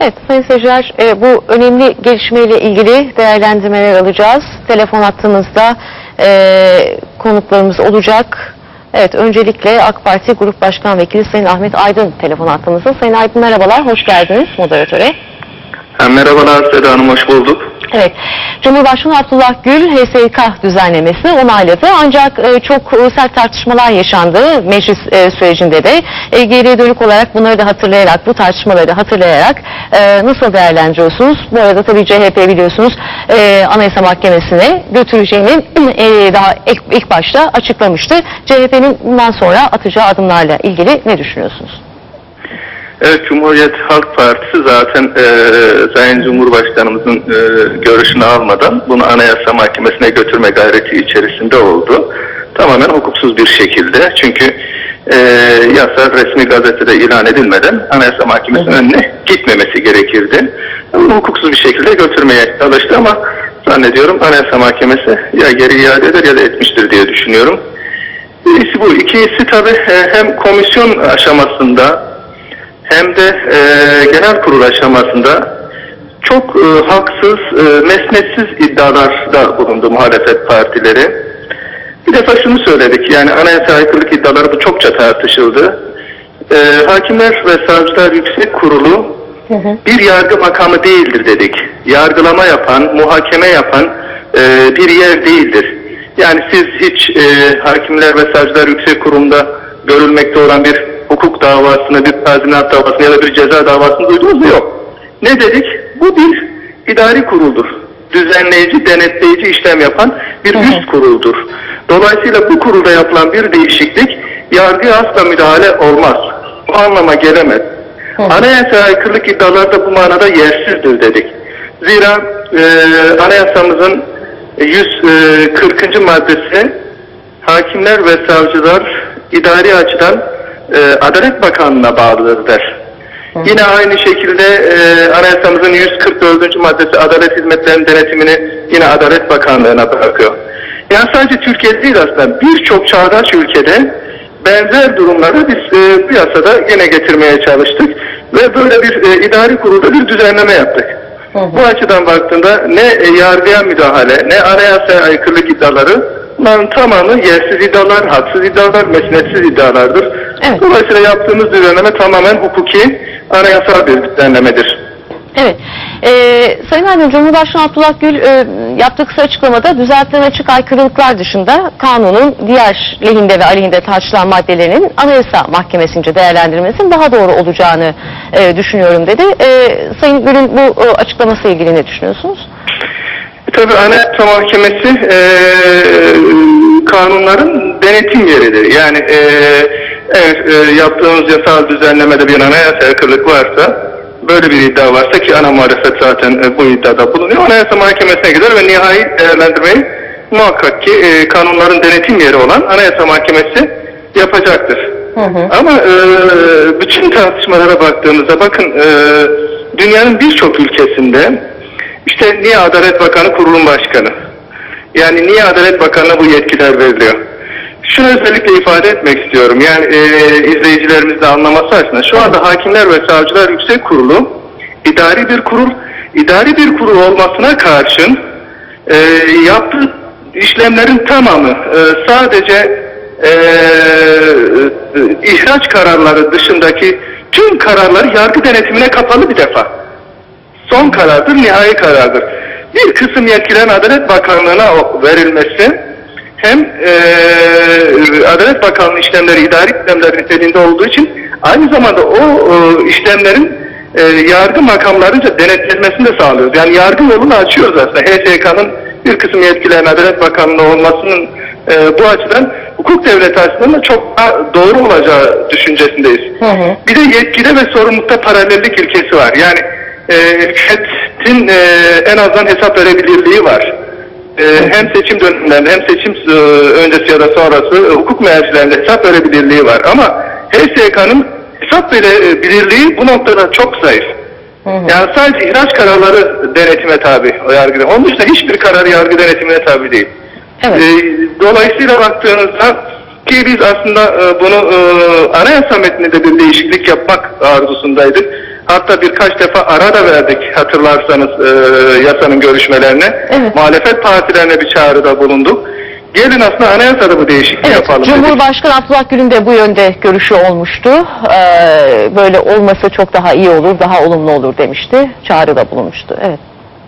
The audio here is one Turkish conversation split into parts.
Evet sayın seyirciler e, bu önemli gelişmeyle ilgili değerlendirmeler alacağız. Telefon hattımızda e, konuklarımız olacak. Evet öncelikle AK Parti Grup Başkan Vekili Sayın Ahmet Aydın telefon hattımızda. Sayın Aydın merhabalar, hoş geldiniz moderatöre. Ha, merhabalar Seda Hanım, hoş bulduk. Evet, Cumhurbaşkanı Abdullah Gül HSK düzenlemesini onayladı. Ancak e, çok e, sert tartışmalar yaşandı meclis e, sürecinde de. E, geriye dönük olarak bunları da hatırlayarak, bu tartışmaları da hatırlayarak e, nasıl değerlendiriyorsunuz? Bu arada tabii CHP biliyorsunuz e, Anayasa Mahkemesi'ne götüreceğini e, daha ilk, ilk başta açıklamıştı. CHP'nin bundan sonra atacağı adımlarla ilgili ne düşünüyorsunuz? Evet, Cumhuriyet Halk Partisi zaten e, Sayın Cumhurbaşkanımızın e, görüşünü almadan bunu Anayasa Mahkemesi'ne götürme gayreti içerisinde oldu. Tamamen hukuksuz bir şekilde. Çünkü e, yasa resmi gazetede ilan edilmeden Anayasa Mahkemesi'nin önüne gitmemesi gerekirdi. Bunu hukuksuz bir şekilde götürmeye çalıştı ama zannediyorum Anayasa Mahkemesi ya geri iade eder ya da etmiştir diye düşünüyorum. Birisi bu. İkincisi tabii e, hem komisyon aşamasında hem de e, genel kurul aşamasında çok e, haksız, e, mesnetsiz iddialarda bulundu muhalefet partileri. Bir defa şunu söyledik, yani anayasa aykırılık iddiaları bu çokça tartışıldı. E, Hakimler ve Savcılar Yüksek Kurulu bir yargı makamı değildir dedik. Yargılama yapan, muhakeme yapan e, bir yer değildir. Yani siz hiç e, Hakimler ve Savcılar Yüksek Kurulu'nda görülmekte olan bir hukuk davasını, bir tazminat davasını ya da bir ceza davasını duydunuz mu? Yok. Ne dedik? Bu bir idari kuruldur. Düzenleyici, denetleyici işlem yapan bir Hı hı. üst kuruldur. Dolayısıyla bu kurulda yapılan bir değişiklik yargıya asla müdahale olmaz. Bu anlama gelemez. Hı. Anayasa aykırılık iddiaları da bu manada yersizdir dedik. Zira e, anayasamızın 140. maddesi hakimler ve savcılar idari açıdan e, Adalet Bakanlığı'na bağlıdır der. Yine aynı şekilde e, anayasamızın 144. maddesi adalet hizmetlerinin denetimini yine Adalet Bakanlığı'na bırakıyor. Yani sadece Türkiye değil aslında birçok çağdaş ülkede benzer durumları biz e, bu yasada yine getirmeye çalıştık ve böyle bir e, idari kurulda bir düzenleme yaptık. Bu açıdan baktığında ne e, yargıya müdahale ne anayasaya aykırılık iddiaları bunların tamamı yersiz iddialar, haksız iddialar, mesnetsiz iddialardır. Evet. Dolayısıyla yaptığımız düzenleme tamamen hukuki, anayasal bir düzenlemedir. Evet. Ee, Sayın Aydın, Cumhurbaşkanı Abdullah Gül e, yaptığı kısa açıklamada düzeltilen açık aykırılıklar dışında kanunun diğer lehinde ve aleyhinde tartışılan maddelerinin Anayasa Mahkemesi'nce değerlendirmesinin daha doğru olacağını e, düşünüyorum dedi. E, Sayın Gül'ün bu e, açıklaması ilgili ne düşünüyorsunuz? E, Tabii Anayasa Mahkemesi e, kanunların denetim yeridir. Yani e, eğer e, yaptığımız yasal düzenlemede bir anayasa aykırılık varsa böyle bir iddia varsa ki ana muhalefet zaten e, bu iddiada bulunuyor. Anayasa Mahkemesi'ne gider ve nihai değerlendirmeyi muhakkak ki e, kanunların denetim yeri olan Anayasa Mahkemesi yapacaktır. Ama e, bütün tartışmalara baktığımızda bakın e, dünyanın birçok ülkesinde işte niye Adalet Bakanı kurulun başkanı? Yani niye Adalet Bakanı'na bu yetkiler veriliyor? Şunu özellikle ifade etmek istiyorum. Yani e, izleyicilerimiz de anlaması açısından. Şu anda Hakimler ve Savcılar Yüksek Kurulu idari bir kurul. İdari bir kurul olmasına karşın e, yaptığı işlemlerin tamamı e, sadece e, e, ihraç kararları dışındaki tüm kararları yargı denetimine kapalı bir defa son karardır, nihai karardır. Bir kısım yetkilerin Adalet Bakanlığı'na verilmesi hem eee Adalet Bakanlığı işlemleri idari işlemler niteliğinde olduğu için aynı zamanda o, o işlemlerin eee, yargı makamlarınca denetlenmesini de sağlıyoruz. Yani yargı yolunu açıyoruz aslında. HSK'nın bir kısım yetkilerin Adalet Bakanlığı olmasının eee, bu açıdan hukuk devleti açısından da çok daha doğru olacağı düşüncesindeyiz. Bir de yetkide ve sorumlulukta paralellik ilkesi var. Yani e, hükümetin e, en azından hesap verebilirliği var. E, hem seçim dönemlerinde hem seçim e, öncesi ya da sonrası e, hukuk mercilerinde hesap verebilirliği var. Ama HSK'nın hesap verebilirliği bu noktada çok zayıf. Yani sadece ihraç kararları denetime tabi o yargıda. Onun dışında hiçbir karar yargı denetimine tabi değil. Evet. E, dolayısıyla baktığınızda ki biz aslında e, bunu e, anayasa metninde bir değişiklik yapmak arzusundaydık. Hatta birkaç defa ara da verdik hatırlarsanız e, yasanın görüşmelerine. Evet. Muhalefet partilerine bir çağrıda bulunduk. Gelin aslında anayasada bu değişikliği Evet, yapalım dedik. Cumhurbaşkanı Abdullah Gül'ün de bu yönde görüşü olmuştu. Ee, böyle olması çok daha iyi olur, daha olumlu olur demişti. Çağrıda bulunmuştu. Evet.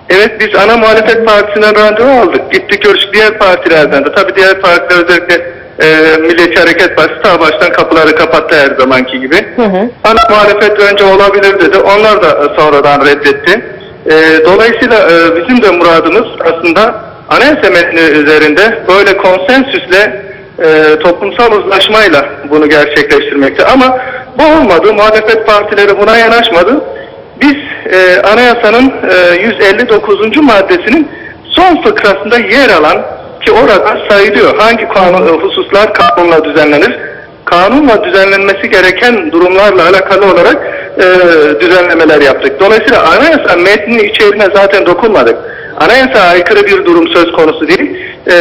Evet biz ana muhalefet partisinden randevu aldık. Gittik görüştük diğer partilerden de. Tabii diğer partiler özellikle e, Milliyetçi Hareket Partisi ta baştan kapıları kapattı her zamanki gibi. Hı hı. Ana muhalefet önce olabilir dedi. Onlar da e, sonradan reddetti. E, dolayısıyla e, bizim de muradımız aslında anayasa metni üzerinde böyle konsensüsle e, toplumsal uzlaşmayla bunu gerçekleştirmekte. Ama bu olmadı. Muhalefet partileri buna yanaşmadı. Biz e, anayasanın e, 159. maddesinin son fıkrasında yer alan ki orada sayılıyor hangi kanun, e, hususlar kanunla düzenlenir. Kanunla düzenlenmesi gereken durumlarla alakalı olarak e, düzenlemeler yaptık. Dolayısıyla anayasa metninin içeriğine zaten dokunmadık. Anayasa aykırı bir durum söz konusu değil. E,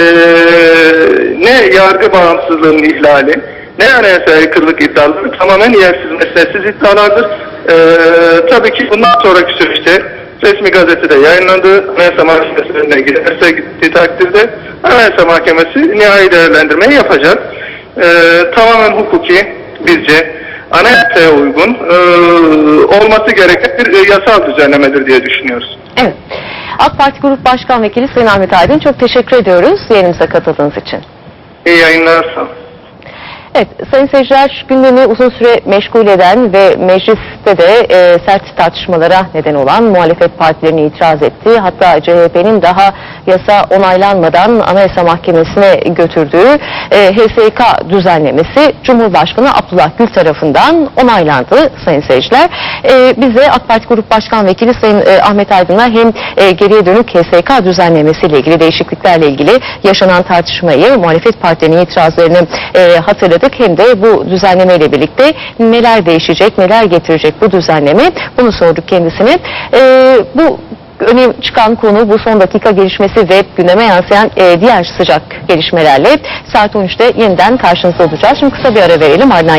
ne yargı bağımsızlığının ihlali, ne anayasa aykırılık iddiaları tamamen yersiz, mesnetsiz iddialardır. Ee, tabii ki bundan sonraki süreçte resmi gazetede yayınlandığı Anayasa Mahkemesi'ne giderse gittiği takdirde Anayasa Mahkemesi nihai değerlendirmeyi yapacak. Ee, tamamen hukuki bizce anayasaya uygun ee, olması gereken bir e, yasal düzenlemedir diye düşünüyoruz. Evet. AK Parti Grup Başkan Vekili Sayın Ahmet Aydın çok teşekkür ediyoruz yayınımıza katıldığınız için. İyi yayınlar sağ olun. Evet, sayın seyirciler gündemi uzun süre meşgul eden ve mecliste de e, sert tartışmalara neden olan muhalefet partilerine itiraz etti. Hatta CHP'nin daha yasa onaylanmadan Anayasa Mahkemesi'ne götürdüğü e, HSK düzenlemesi Cumhurbaşkanı Abdullah Gül tarafından onaylandı sayın seyirciler. E, biz de AK Parti Grup Başkan Vekili Sayın e, Ahmet Aydın'a hem e, geriye dönük HSK düzenlemesiyle ilgili değişikliklerle ilgili yaşanan tartışmayı, muhalefet partilerinin itirazlarını e, hatırladık. Hem de bu düzenlemeyle birlikte neler değişecek, neler getirecek bu düzenleme bunu sorduk kendisine. E, bu öne çıkan konu bu son dakika gelişmesi ve gündeme yansıyan e, diğer sıcak gelişmelerle saat 13'te yeniden karşınızda olacağız. Şimdi kısa bir ara verelim ardından